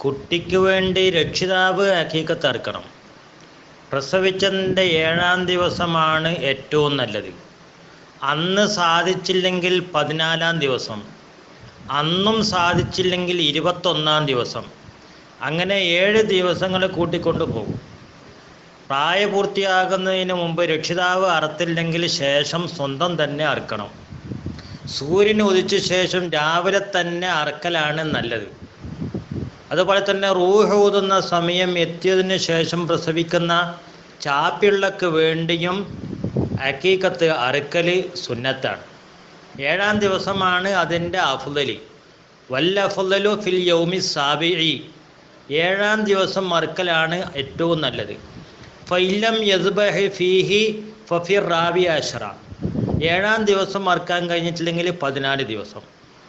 കുട്ടിക്ക് വേണ്ടി രക്ഷിതാവ് ഹക്കീക്കത്ത് അറുക്കണം പ്രസവിച്ചതിന്റെ ഏഴാം ദിവസമാണ് ഏറ്റവും നല്ലത്. അന്ന് സാധിച്ചില്ലെങ്കിൽ പതിനാലാം ദിവസം. അന്നും സാധിച്ചില്ലെങ്കിൽ ഇരുപത്തൊന്നാം ദിവസം. അങ്ങനെ ഏഴ് ദിവസങ്ങൾ കൂട്ടിക്കൊണ്ടു പോകും. പ്രായപൂർത്തിയാകുന്നതിന് മുമ്പ് രക്ഷിതാവ് അറുത്തില്ലെങ്കിൽ ശേഷം സ്വന്തം തന്നെ അറുക്കണം. സൂര്യൻ ഉദിച്ച ശേഷം രാവിലെ തന്നെ അറക്കലാണ് നല്ലത്. അതുപോലെ തന്നെ റൂഹൂതുന്ന സമയം എത്തിയതിന് ശേഷം പ്രസവിക്കുന്ന ചാപ്പിള്ളക്ക് വേണ്ടിയും അക്കീക്കത്ത് അറുക്കൽ സുന്നത്താണ്. ഏഴാം ദിവസമാണ് അതിന്റെ അഫുദലി. വല്ല അഫുദലു ഫിൽ യൗമി സാബി ഏഴാം ദിവസം അറുക്കലാണ് ഏറ്റവും നല്ലത്. ഫൈലം യസ്ബഹ് ഫീഹി ഫഫിർ റാബി അഷറ ഏഴാം ദിവസം അറുക്കാൻ കഴിഞ്ഞിട്ടില്ലെങ്കിൽ പതിനാല് ദിവസം.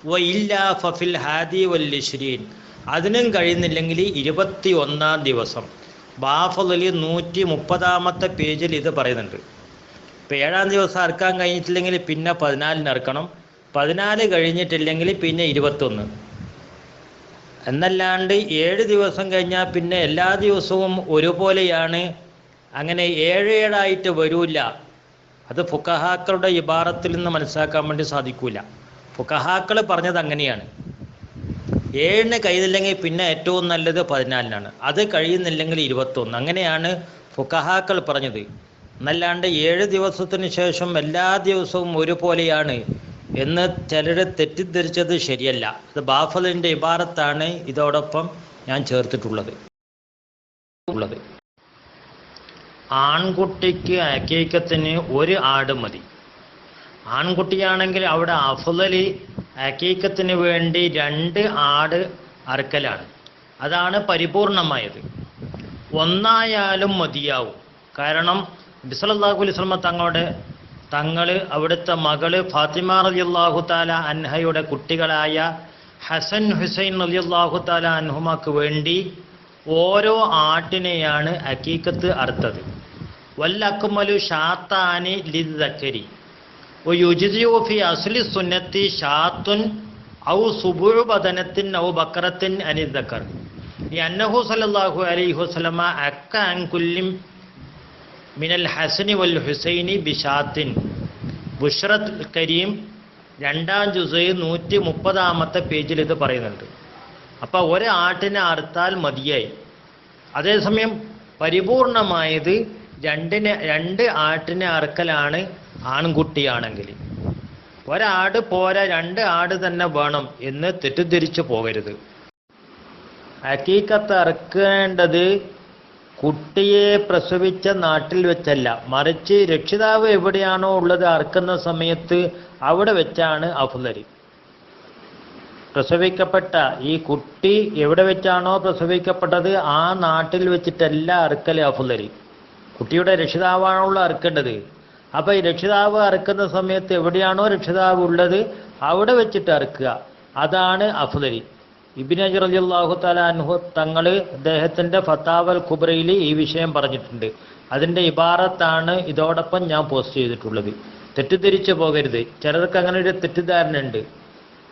വ ഇല്ല ഫഫിൽ ഹാദി വല്ലിശ്രീൻ അതിനും കഴിയുന്നില്ലെങ്കിൽ ഇരുപത്തി ഒന്നാം ദിവസം. ബാഫലി നൂറ്റി മുപ്പതാമത്തെ പേജിൽ ഇത് പറയുന്നുണ്ട്. ഇപ്പം ഏഴാം ദിവസം അറക്കാൻ കഴിഞ്ഞിട്ടില്ലെങ്കിൽ പിന്നെ പതിനാലിന് ഇറക്കണം പതിനാല് കഴിഞ്ഞിട്ടില്ലെങ്കിൽ പിന്നെ ഇരുപത്തൊന്ന്. എന്നല്ലാണ്ട് ഏഴ് ദിവസം കഴിഞ്ഞാൽ പിന്നെ എല്ലാ ദിവസവും ഒരുപോലെയാണ്. അങ്ങനെ ഏഴ് ഏഴായിട്ട് വരൂല്ല അത് ഫുക്കഹാക്കളുടെ ഇബാറത്തിൽ നിന്ന് മനസ്സിലാക്കാൻ വേണ്ടി സാധിക്കൂല. ഫുക്കഹാക്കൾ പറഞ്ഞത് അങ്ങനെയാണ്. ഏഴിന് കഴിയുന്നില്ലെങ്കിൽ പിന്നെ ഏറ്റവും നല്ലത് പതിനാലിനാണ്. അത് കഴിയുന്നില്ലെങ്കിൽ ഇരുപത്തൊന്ന്. അങ്ങനെയാണ് ഫുക്കഹാക്കൾ പറഞ്ഞത്. എന്നല്ലാണ്ട് ഏഴ് ദിവസത്തിന് ശേഷം എല്ലാ ദിവസവും ഒരുപോലെയാണ് എന്ന് ചിലരെ തെറ്റിദ്ധരിച്ചത് ശരിയല്ല. അത് ബാഫലിന്റെ ഇബാറത്താണ്. ഇതോടൊപ്പം ഞാൻ ചേർത്തിട്ടുള്ളത്. ഉള്ളത്. ആൺകുട്ടിക്ക് അക്കീക്കത്തിന് ഒരു ആട് മതി. ആൺകുട്ടിയാണെങ്കിൽ അവിടെ അഫുദലി അക്കീക്കത്തിന് വേണ്ടി രണ്ട് ആട് അറുക്കലാണ്. അതാണ് പരിപൂർണമായത്. ഒന്നായാലും മതിയാവും. കാരണം ബിസലല്ലാഹു അലിസ്ലമ തങ്ങളുടെ തങ്ങൾ അവിടുത്തെ മകൾ ഫാത്തിമ റലിയല്ലാഹു താല അൻഹയുടെ കുട്ടികളായ ഹസൻ ഹുസൈൻ റലിയല്ലാഹു താല അൻഹുമാക്ക് വേണ്ടി ഓരോ ആട്ടിനെയാണ് അക്കീക്കത്ത് അറുത്തത്. വല്ലക്കുമലു ഷാത്താനി ലിദ്ദക്കരി യുജിദിയോഫി അസ്ലി സുന്നത്തി ഷാത്തുൻ ഔ സുബുഴു ബദനത്തിൻ ഔ ബക്കറത്തിൻ അനിദക്കർ അന്നഹു സല്ലല്ലാഹു അലൈഹി വസല്ലമ അക്ക അൻ കുല്ലിം മിനൽ ഹസനി വൽ ഹുസൈനി ബിഷാത്തിൻ ബുഷ്റത്ത് കരീം രണ്ടാം ജുസൈ നൂറ്റി മുപ്പതാമത്തെ പേജിൽ ഇത് പറയുന്നുണ്ട്. അപ്പോൾ ഒരാട്ടിനെ അറുത്താൽ മതിയായി. അതേസമയം പരിപൂർണമായത് രണ്ടിനെ രണ്ട് ആട്ടിനെ അറുക്കലാണ് ആൺകുട്ടിയാണെങ്കിൽ ഒരാട് പോരാ രണ്ട് ആട് തന്നെ വേണം എന്ന് തെറ്റിദ്ധരിച്ചു പോകരുത്. ഹക്കീക്കത്ത് അറക്കേണ്ടത് കുട്ടിയെ പ്രസവിച്ച നാട്ടിൽ വെച്ചല്ല. മറിച്ച് രക്ഷിതാവ് എവിടെയാണോ ഉള്ളത് അറക്കുന്ന സമയത്ത് അവിടെ വെച്ചാണ് അഫുലരി പ്രസവിക്കപ്പെട്ട ഈ കുട്ടി എവിടെ വെച്ചാണോ പ്രസവിക്കപ്പെട്ടത് ആ നാട്ടിൽ വെച്ചിട്ടല്ല അറുക്കൽ അഫുലരി കുട്ടിയുടെ രക്ഷിതാവാണുള്ള അറുക്കേണ്ടത്. അപ്പോൾ ഈ രക്ഷിതാവ് അറുക്കുന്ന സമയത്ത് എവിടെയാണോ രക്ഷിതാവ് ഉള്ളത് അവിടെ വെച്ചിട്ട് അറുക്കുക. അതാണ് അഫ്ദലി. ഇബിൻ അജർ അലിയല്ലാഹു താല അൻഹു തങ്ങൾ അദ്ദേഹത്തിന്റെ ഫത്താവൽ ഖുബ്രയിൽ ഈ വിഷയം പറഞ്ഞിട്ടുണ്ട്. അതിന്റെ ഇബാറത്താണ് ഇതോടൊപ്പം ഞാൻ പോസ്റ്റ് ചെയ്തിട്ടുള്ളത്. തെറ്റിദ്ധരിച്ചു പോകരുത്. ചിലർക്ക് അങ്ങനെ ഒരു തെറ്റിദ്ധാരണ ഉണ്ട്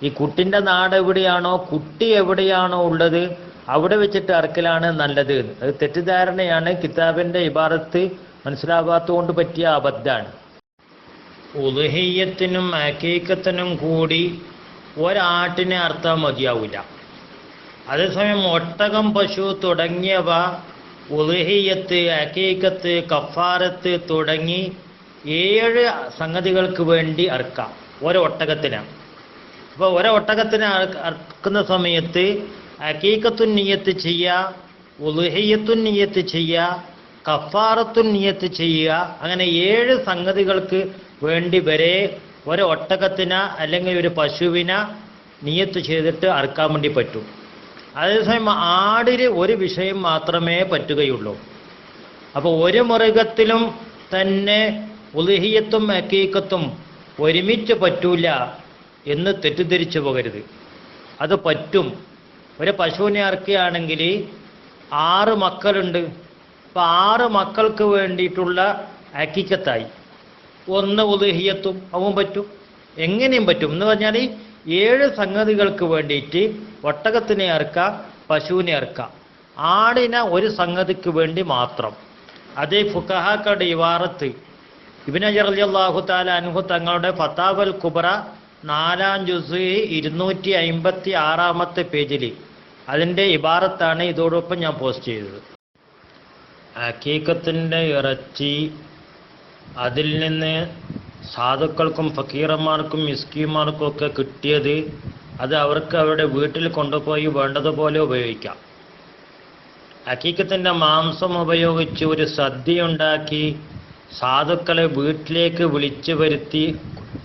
ഈ കുട്ടിന്റെ നാട് എവിടെയാണോ കുട്ടി എവിടെയാണോ ഉള്ളത് അവിടെ വെച്ചിട്ട് അറക്കലാണ് നല്ലത്. അത് തെറ്റിദ്ധാരണയാണ് കിതാബിന്റെ ഇബാറത്ത് മനസ്സിലാവാത്തതുകൊണ്ട് പറ്റിയ അബദ്ധാണ്. ഉദഹീയത്തിനും അക്കീക്കത്തിനും കൂടി ഒരാട്ടിനെ അർത്ഥം മതിയാവില്ല അതേസമയം ഒട്ടകം പശു തുടങ്ങിയവ ഉദഹീയത്ത് അക്കീക്കത്ത് കഫാരത്ത് തുടങ്ങി ഏഴ് സംഗതികൾക്ക് വേണ്ടി അറുക്കാം ഒരൊട്ടകത്തിന് അപ്പോൾ ഒരൊട്ടകത്തിന് അർക്കുന്ന സമയത്ത് അക്കീക്കത്തുന്നീയത്ത് ചെയ്യുക ഉലുഹയ്യത്തുൻ നിയത്ത് ചെയ്യുക കഫാറത്തുൻ നിയത്ത് ചെയ്യുക. അങ്ങനെ ഏഴ് സംഗതികൾക്ക് വേണ്ടി വരെ ഒരു ഒട്ടകത്തിന അല്ലെങ്കിൽ ഒരു പശുവിന നിയത്ത് ചെയ്തിട്ട് അറുക്കാൻ വേണ്ടി പറ്റും. അതേസമയം ആടിന് ഒരു വിഷയം മാത്രമേ പറ്റുകയുള്ളൂ. അപ്പോൾ ഒരു മൃഗത്തിലും തന്നെ ഉലുഹിയത്തും അക്കീക്കത്തും ഒരുമിച്ച് പറ്റൂല എന്ന് തെറ്റിദ്ധരിച്ചു പോകരുത്. അത് പറ്റും. ഒരു പശുവിനെ ഇറക്കുകയാണെങ്കിൽ ആറ് മക്കളുണ്ട്. അപ്പോൾ ആറ് മക്കൾക്ക് വേണ്ടിയിട്ടുള്ള അക്കിക്കത്തായി ഒന്ന് ഉദഹിയത്തും അവൻ പറ്റും. എങ്ങനെയും പറ്റും. എന്ന് പറഞ്ഞാൽ ഏഴ് സംഗതികൾക്ക് വേണ്ടിയിട്ട് ഒട്ടകത്തിനെ അറുക്കാം പശുവിനെ ഇറക്കാം ആടിനെ ഒരു സംഗതിക്ക് വേണ്ടി മാത്രം. അതേ ഫുക്കഹാക്കളുടെ ഇവാറത്ത് ഇബിൻ അജർ അലി താല അനുഹു തങ്ങളുടെ ഫത്താവൽ കുബറ നാലാം ജുസ് ഇരുന്നൂറ്റി അമ്പത്തി ആറാമത്തെ പേജിൽ അതിന്റെ ഇബാറത്താണ് ഇതോടൊപ്പം ഞാൻ പോസ്റ്റ് ചെയ്തത്. അക്കീക്കത്തിന്റെ ഇറച്ചി അതിൽ നിന്ന് സാധുക്കൾക്കും ഫക്കീറന്മാർക്കും മിസ്കിമാർക്കും ഒക്കെ കിട്ടിയത് അത് അവർക്ക് അവരുടെ വീട്ടിൽ കൊണ്ടുപോയി വേണ്ടതുപോലെ ഉപയോഗിക്കാം. അക്കീക്കത്തിന്റെ മാംസം ഉപയോഗിച്ച് ഒരു സദ്യയുണ്ടാക്കി സാധുക്കളെ വീട്ടിലേക്ക് വിളിച്ചു വരുത്തി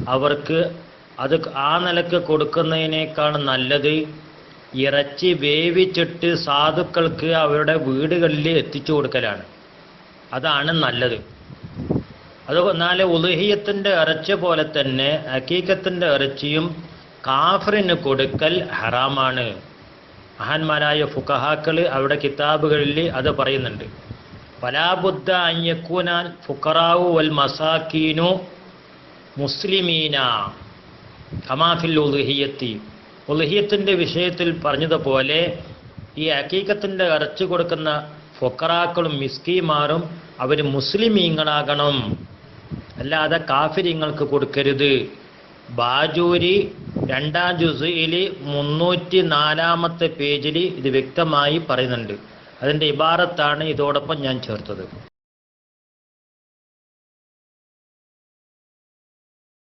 അവർക്ക് അത് ആ നിലയ്ക്ക് കൊടുക്കുന്നതിനേക്കാൾ നല്ലത് ഇറച്ചി വേവിച്ചിട്ട് സാധുക്കൾക്ക് അവരുടെ വീടുകളിൽ എത്തിച്ചു കൊടുക്കലാണ്. അതാണ് നല്ലത്. അത് എന്നാൽ ഉലഹിയത്തിന്റെ ഇറച്ചി പോലെ തന്നെ അക്കീക്കത്തിന്റെ ഇറച്ചിയും കാഫറിന് കൊടുക്കൽ ഹറാമാണ്. മഹാന്മാരായ ഫുക്കഹാക്കൾ അവരുടെ കിതാബുകളിൽ അത് പറയുന്നുണ്ട്. പലാബുദ്ധ അയ്യക്കൂനാൽ ഫുക്കറാവു വൽ മസാക്കീനു മുസ്ലിമീന കമാഫിൽ ഉലുഹിയത്തി. ഉലുഹിയത്തിന്റെ വിഷയത്തിൽ പറഞ്ഞതുപോലെ ഈ അക്കീക്കത്തിന്റെ ഇറച്ചി കൊടുക്കുന്ന ഫൊക്കറാക്കളും മിസ്കിമാറും അവർ മുസ്ലിമീങ്ങളാകണം. അല്ലാതെ കാഫിരിങ്ങൾക്ക് കൊടുക്കരുത്. ബാജൂരി രണ്ടാം ജുസയിൽ മുന്നൂറ്റി നാലാമത്തെ പേജിൽ ഇത് വ്യക്തമായി പറയുന്നുണ്ട്. അതിന്റെ ഇബാറത്താണ് ഇതോടൊപ്പം ഞാൻ ചേർത്തത്.